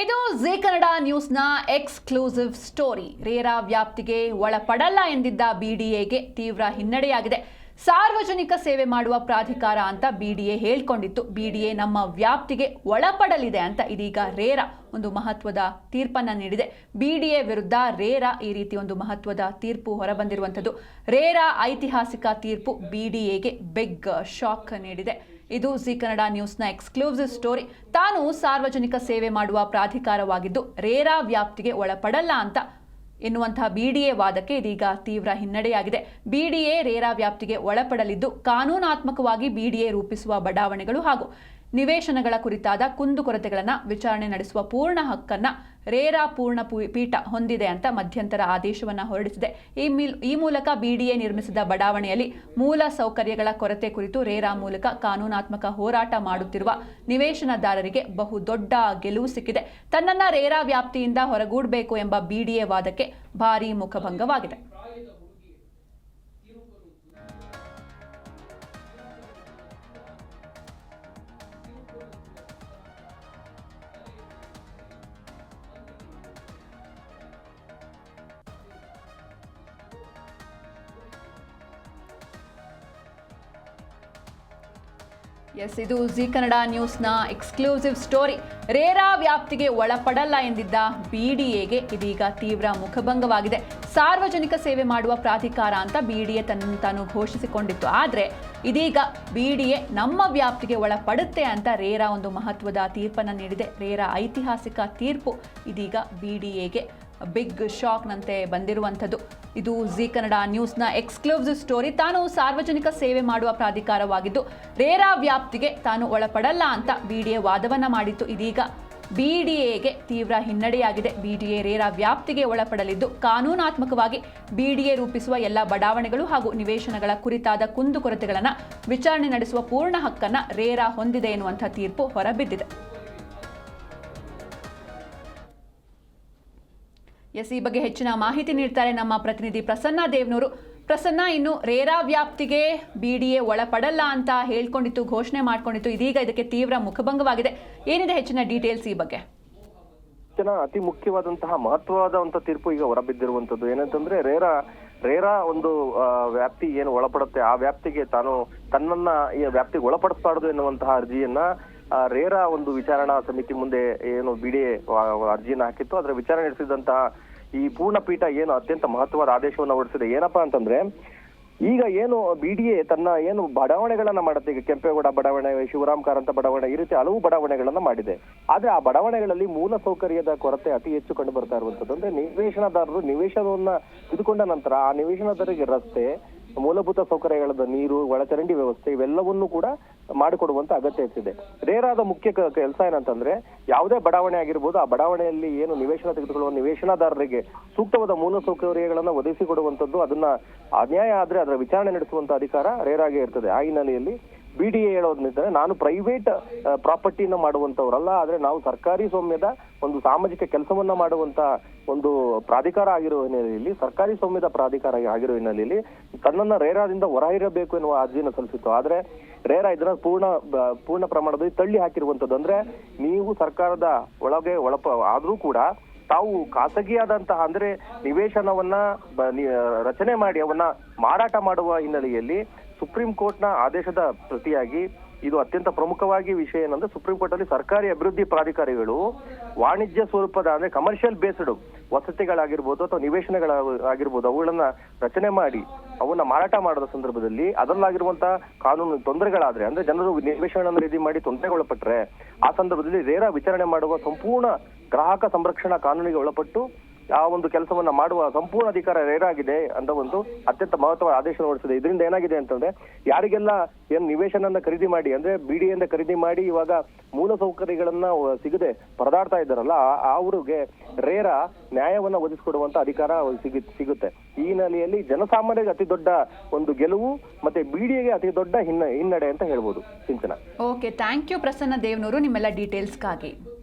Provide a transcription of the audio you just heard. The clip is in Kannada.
ಇದು ಜೇ ಕನ್ನಡ ನ್ಯೂಸ್ನ ಎಕ್ಸ್ಕ್ಲೂಸಿವ್ ಸ್ಟೋರಿ. ರೇರಾ ವ್ಯಾಪ್ತಿಗೆ ಒಳಪಡಲ್ಲ ಎಂದಿದ್ದ ಬಿಡಿಎಗೆ ತೀವ್ರ ಹಿನ್ನಡೆಯಾಗಿದೆ. ಸಾರ್ವಜನಿಕ ಸೇವೆ ಮಾಡುವ ಪ್ರಾಧಿಕಾರ ಅಂತ ಬಿಡಿಎ ಹೇಳ್ಕೊಂಡಿತ್ತು. ಬಿಡಿಎ ನಮ್ಮ ವ್ಯಾಪ್ತಿಗೆ ಒಳಪಡಲಿದೆ ಅಂತ ಇದೀಗ ರೇರಾ ಒಂದು ಮಹತ್ವದ ತೀರ್ಪನ್ನ ನೀಡಿದೆ. ಬಿಡಿಎ ವಿರುದ್ಧ ರೇರಾ ಈ ರೀತಿ ಒಂದು ಮಹತ್ವದ ತೀರ್ಪು ಹೊರಬಂದಿರುವಂಥದ್ದು. ರೇರಾ ಐತಿಹಾಸಿಕ ತೀರ್ಪು ಬಿಡಿಎಗೆ ಬಿಗ್ ಶಾಕ್ ನೀಡಿದೆ. ಇದು ಜಿ ಕನ್ನಡ ನ್ಯೂಸ್ನ ಎಕ್ಸ್ಕ್ಲೂಸಿವ್ ಸ್ಟೋರಿ. ತಾನು ಸಾರ್ವಜನಿಕ ಸೇವೆ ಮಾಡುವ ಪ್ರಾಧಿಕಾರವಾಗಿದ್ದು, ರೇರಾ ವ್ಯಾಪ್ತಿಗೆ ಒಳಪಡಲ್ಲ ಅಂತ ಎನ್ನುವಂತಹ ಬಿಡಿಎ ವಾದಕ್ಕೆ ಇದೀಗ ತೀವ್ರ ಹಿನ್ನಡೆಯಾಗಿದೆ. ಬಿಡಿಎ ರೇರಾ ವ್ಯಾಪ್ತಿಗೆ ಒಳಪಡಲಿದ್ದು, ಕಾನೂನಾತ್ಮಕವಾಗಿ ಬಿಡಿಎ ರೂಪಿಸುವ ಬಡಾವಣೆಗಳು ಹಾಗೂ ನಿವೇಶನಗಳ ಕುರಿತಾದ ಕುಂದುಕೊರತೆಗಳನ್ನು ವಿಚಾರಣೆ ನಡೆಸುವ ಪೂರ್ಣ ಹಕ್ಕನ್ನ ರೇರಾ ಪೂರ್ಣ ಪೀಠ ಹೊಂದಿದೆ ಅಂತ ಮಧ್ಯಂತರ ಆದೇಶವನ್ನು ಹೊರಡಿಸಿದೆ. ಈ ಮಿಲ್- ಈ ಮೂಲಕ ಬಿಡಿಎ ನಿರ್ಮಿಸಿದ ಬಡಾವಣೆಯಲ್ಲಿ ಮೂಲ ಸೌಕರ್ಯಗಳ ಕೊರತೆ ಕುರಿತು ರೇರಾ ಮೂಲಕ ಕಾನೂನಾತ್ಮಕ ಹೋರಾಟ ಮಾಡುತ್ತಿರುವ ನಿವೇಶನದಾರರಿಗೆ ಬಹುದೊಡ್ಡ ಗೆಲುವು ಸಿಕ್ಕಿದೆ. ತನ್ನನ್ನ ರೇರಾ ವ್ಯಾಪ್ತಿಯಿಂದ ಹೊರಗೂಡಬೇಕು ಎಂಬ ಬಿಡಿಎ ವಾದಕ್ಕೆ ಭಾರೀ ಮುಖಭಂಗವಾಗಿದೆ. ಎಸ್, ಇದು ಜಿ ಕನ್ನಡ ನ್ಯೂಸ್ನ ಎಕ್ಸ್ಕ್ಲೂಸಿವ್ ಸ್ಟೋರಿ. ರೇರಾ ವ್ಯಾಪ್ತಿಗೆ ಒಳಪಡಲ್ಲ ಎಂದಿದ್ದ ಬಿಡಿಎಗೆ ಇದೀಗ ತೀವ್ರ ಮುಖಭಂಗವಾಗಿದೆ. ಸಾರ್ವಜನಿಕ ಸೇವೆ ಮಾಡುವ ಪ್ರಾಧಿಕಾರ ಅಂತ ಬಿಡಿಎ ತನ್ನ ತಾನು ಘೋಷಿಸಿಕೊಂಡಿತ್ತು. ಆದರೆ ಇದೀಗ ಬಿಡಿಎ ನಮ್ಮ ವ್ಯಾಪ್ತಿಗೆ ಒಳಪಡುತ್ತೆ ಅಂತ ರೇರಾ ಒಂದು ಮಹತ್ವದ ತೀರ್ಪನ್ನು ನೀಡಿದೆ. ರೇರಾ ಐತಿಹಾಸಿಕ ತೀರ್ಪು ಇದೀಗ ಬಿಡಿಎಗೆ ಬಿಗ್ ಶಾಕ್ನಂತೆ ಬಂದಿರುವಂಥದ್ದು. ಇದು ಜಿ ಕನ್ನಡ ನ್ಯೂಸ್ನ ಎಕ್ಸ್ಕ್ಲೂಸಿವ್ ಸ್ಟೋರಿ. ತಾನು ಸಾರ್ವಜನಿಕ ಸೇವೆ ಮಾಡುವ ಪ್ರಾಧಿಕಾರವಾಗಿದ್ದು, ರೇರಾ ವ್ಯಾಪ್ತಿಗೆ ತಾನು ಒಳಪಡಲ್ಲ ಅಂತ ಬಿಡಿಎ ವಾದವನ್ನ ಮಾಡಿತ್ತು. ಇದೀಗ ಬಿಡಿಎಗೆ ತೀವ್ರ ಹಿನ್ನಡೆಯಾಗಿದೆ. ಬಿಡಿಎ ರೇರಾ ವ್ಯಾಪ್ತಿಗೆ ಒಳಪಡಲಿದ್ದು, ಕಾನೂನಾತ್ಮಕವಾಗಿ ಬಿಡಿಎ ರೂಪಿಸುವ ಎಲ್ಲ ಬಡಾವಣೆಗಳು ಹಾಗೂ ನಿವೇಶನಗಳ ಕುರಿತಾದ ಕುಂದುಕೊರತೆಗಳನ್ನು ವಿಚಾರಣೆ ನಡೆಸುವ ಪೂರ್ಣ ಹಕ್ಕನ್ನ ರೇರಾ ಹೊಂದಿದೆ ಎನ್ನುವಂಥ ತೀರ್ಪು ಹೊರಬಿದ್ದಿದೆ. ಎಸ್, ಈ ಬಗ್ಗೆ ಹೆಚ್ಚಿನ ಮಾಹಿತಿ ನೀಡ್ತಾರೆ ನಮ್ಮ ಪ್ರತಿನಿಧಿ ಪ್ರಸನ್ನ ದೇವ್ನೂರು. ಪ್ರಸನ್ನ, ಇನ್ನು ರೇರಾ ವ್ಯಾಪ್ತಿಗೆ ಬಿಡಿಎ ಒಳಪಡಲ್ಲ ಅಂತ ಹೇಳ್ಕೊಂಡಿತ್ತು, ಘೋಷಣೆ ಮಾಡ್ಕೊಂಡಿತ್ತು. ಇದೀಗ ಇದಕ್ಕೆ ತೀವ್ರ ಮುಖಭಂಗವಾಗಿದೆ. ಏನಿದೆ ಹೆಚ್ಚಿನ ಡೀಟೇಲ್ಸ್ ಈ ಬಗ್ಗೆ? ಅತಿ ಮುಖ್ಯವಾದಂತಹ ಮಹತ್ವವಾದಂತಹ ತೀರ್ಪು ಈಗ ಹೊರಬಿದ್ದಿರುವಂತದ್ದು. ಏನಂತಂದ್ರೆ, ರೇರಾ ರೇರಾ ಒಂದು ವ್ಯಾಪ್ತಿ ಏನು ಒಳಪಡುತ್ತೆ, ಆ ವ್ಯಾಪ್ತಿಗೆ ತಾನು ತನ್ನನ್ನ ಈ ವ್ಯಾಪ್ತಿಗೆ ಒಳಪಡಿಸಬಾರದು ಎನ್ನುವಂತಹ ಅರ್ಜಿಯನ್ನ ರೇರಾ ಒಂದು ವಿಚಾರಣಾ ಸಮಿತಿ ಮುಂದೆ ಏನು ಬಿಡಿ ಅರ್ಜಿನ ಹಾಕಿತ್ತು. ಅದರ ವಿಚಾರಣೆ ನಡೆಸಿದಂತಹ ಈ ಪೂರ್ಣ ಪೀಠ ಏನು ಅತ್ಯಂತ ಮಹತ್ವದ ಆದೇಶವನ್ನು ಹೊರಡಿಸಿದೆ. ಏನಪ್ಪಾ ಅಂತಂದ್ರೆ, ಈಗ ಏನು ಬಿಡಿಎ ತನ್ನ ಏನು ಬಡಾವಣೆಗಳನ್ನ ಮಾಡುತ್ತೆ, ಈಗ ಕೆಂಪೇಗೌಡ ಬಡಾವಣೆ, ಶಿವರಾಮ್ ಕಾರಂತ ಬಡಾವಣೆ, ಈ ರೀತಿ ಹಲವು ಬಡಾವಣೆಗಳನ್ನ ಮಾಡಿದೆ. ಆದ್ರೆ ಆ ಬಡಾವಣೆಗಳಲ್ಲಿ ಮೂಲ ಸೌಕರ್ಯದ ಕೊರತೆ ಅತಿ ಹೆಚ್ಚು ಕಂಡು ಬರ್ತಾ ಇರುವಂತದ್ದು. ಅಂದ್ರೆ ನಿವೇಶನದಾರರು ನಿವೇಶನವನ್ನ ತೆಗೆದುಕೊಂಡ ನಂತರ ಆ ನಿವೇಶನದಾರರಿಗೆ ರಸ್ತೆ, ಮೂಲಭೂತ ಸೌಕರ್ಯಗಳಾದ ನೀರು, ಒಳಚರಂಡಿ ವ್ಯವಸ್ಥೆ ಇವೆಲ್ಲವನ್ನೂ ಕೂಡ ಮಾಡಿಕೊಡುವಂತ ಅಗತ್ಯ ಇರ್ತಿದೆ ರೇರಾದ ಮುಖ್ಯ ಕೆಲಸ ಏನಂತಂದ್ರೆ ಯಾವುದೇ ಬಡಾವಣೆ ಆಗಿರ್ಬೋದು, ಆ ಬಡಾವಣೆಯಲ್ಲಿ ಏನು ನಿವೇಶನ ತೆಗೆದುಕೊಳ್ಳುವ ನಿವೇಶನದಾರರಿಗೆ ಸೂಕ್ತವಾದ ಮೂಲ ಸೌಕರ್ಯಗಳನ್ನ ಒದಗಿಸಿಕೊಡುವಂತದ್ದು ಅದನ್ನ ಅನ್ಯಾಯ ಆದ್ರೆ ಅದರ ವಿಚಾರಣೆ ನಡೆಸುವಂತ ಅಧಿಕಾರ ರೇರಾಗೆ ಇರ್ತದೆ. ಆ ಹಿನ್ನೆಲೆಯಲ್ಲಿ ಬಿಡಿಎ ಹೇಳೋದ್ನಿಂದ ನಾನು ಪ್ರೈವೇಟ್ ಪ್ರಾಪರ್ಟಿಯನ್ನು ಮಾಡುವಂತವ್ರಲ್ಲ ಆದ್ರೆ ನಾವು ಸರ್ಕಾರಿ ಸ್ವಾಮ್ಯದ ಒಂದು ಸಾಮಾಜಿಕ ಕೆಲಸವನ್ನ ಮಾಡುವಂತ ಒಂದು ಪ್ರಾಧಿಕಾರ ಆಗಿರುವ ಹಿನ್ನೆಲೆಯಲ್ಲಿ, ಸರ್ಕಾರಿ ಸ್ವಾಮ್ಯದ ಪ್ರಾಧಿಕಾರ ಆಗಿರುವ ಹಿನ್ನೆಲೆಯಲ್ಲಿ ತನ್ನನ್ನ ರೇರಾದಿಂದ ಹೊರಹಿರಬೇಕು ಎನ್ನುವ ಅರ್ಜಿಯನ್ನು ಸಲ್ಲಿಸಿತ್ತು. ಆದ್ರೆ ರೇರಾ ಇದನ್ನ ಪೂರ್ಣ ಪೂರ್ಣ ಪ್ರಮಾಣದಲ್ಲಿ ತಳ್ಳಿ ಹಾಕಿರುವಂತದ್ದು. ಅಂದ್ರೆ ನೀವು ಸರ್ಕಾರದ ಒಳಗೆ ಒಳಪ, ಆದ್ರೂ ಕೂಡ ತಾವು ಖಾಸಗಿಯಾದಂತಹ, ಅಂದ್ರೆ ನಿವೇಶನವನ್ನ ರಚನೆ ಮಾಡಿ ಅವನ್ನ ಮಾರಾಟ ಮಾಡುವ ಹಿನ್ನೆಲೆಯಲ್ಲಿ ಸುಪ್ರೀಂ ಕೋರ್ಟ್ನ ಆದೇಶದ ಪ್ರತಿಯಾಗಿ ಇದು ಅತ್ಯಂತ ಪ್ರಮುಖವಾಗಿ ವಿಷಯ ಏನಂದ್ರೆ ಸುಪ್ರೀಂ ಕೋರ್ಟ್ ಅಲ್ಲಿ ಸರ್ಕಾರಿ ಅಭಿವೃದ್ಧಿ ಪ್ರಾಧಿಕಾರಿಗಳು ವಾಣಿಜ್ಯ ಸ್ವರೂಪದ ಅಂದ್ರೆ ಕಮರ್ಷಿಯಲ್ ಬೇಸ್ಡ್ ವಸತಿಗಳಾಗಿರ್ಬೋದು ಅಥವಾ ನಿವೇಶನಗಳ ಆಗಿರ್ಬೋದು ಅವುಗಳನ್ನ ರಚನೆ ಮಾಡಿ ಅವನ್ನ ಮಾರಾಟ ಮಾಡದ ಸಂದರ್ಭದಲ್ಲಿ ಅದರಲ್ಲಾಗಿರುವಂತಹ ಕಾನೂನು ತೊಂದರೆಗಳಾದ್ರೆ ಅಂದ್ರೆ ಜನರು ನಿವೇಶನಗಳನ್ನು ರೀತಿ ಮಾಡಿ ತೊಂದರೆಗೊಳಪಟ್ರೆ ಆ ಸಂದರ್ಭದಲ್ಲಿ ರೇರಾ ವಿಚಾರಣೆ ಮಾಡುವ ಸಂಪೂರ್ಣ ಗ್ರಾಹಕ ಸಂರಕ್ಷಣಾ ಕಾನೂನಿಗೆ ಒಳಪಟ್ಟು ಆ ಒಂದು ಕೆಲಸವನ್ನ ಮಾಡುವ ಸಂಪೂರ್ಣ ಅಧಿಕಾರ ರೇರಾಗಿದೆ ಅಂತ ಒಂದು ಅತ್ಯಂತ ಮಹತ್ವದ ಆದೇಶ ಹೊರಡಿಸಿದೆ. ಇದರಿಂದ ಏನಾಗಿದೆ ಅಂತಂದ್ರೆ, ಯಾರಿಗೆಲ್ಲ ಏನ್ ನಿವೇಶನನ್ನ ಖರೀದಿ ಮಾಡಿ, ಅಂದ್ರೆ ಬಿಡಿಯಿಂದ ಖರೀದಿ ಮಾಡಿ ಇವಾಗ ಮೂಲ ಸೌಕರ್ಯಗಳನ್ನ ಸಿಗದೆ ಪರದಾಡ್ತಾ ಇದ್ದಾರಲ್ಲ ಅವ್ರಿಗೆ ರೇರ ನ್ಯಾಯವನ್ನ ಒದಗಿಸಿಕೊಡುವಂತ ಅಧಿಕಾರ ಸಿಗುತ್ತೆ. ಈ ಹಿನ್ನೆಲೆಯಲ್ಲಿ ಜನಸಾಮಾನ್ಯರಿಗೆ ಅತಿ ದೊಡ್ಡ ಒಂದು ಗೆಲುವು ಮತ್ತೆ ಬಿಡಿಎಗೆ ಅತಿ ದೊಡ್ಡ ಹಿನ್ನ, ಹಿನ್ನಡೆ ಅಂತ ಹೇಳ್ಬೋದು. Chintana okay thank you Prasanna Devnuru, ನಿಮ್ಮೆಲ್ಲ ಡೀಟೇಲ್ಸ್ಗಾಗಿ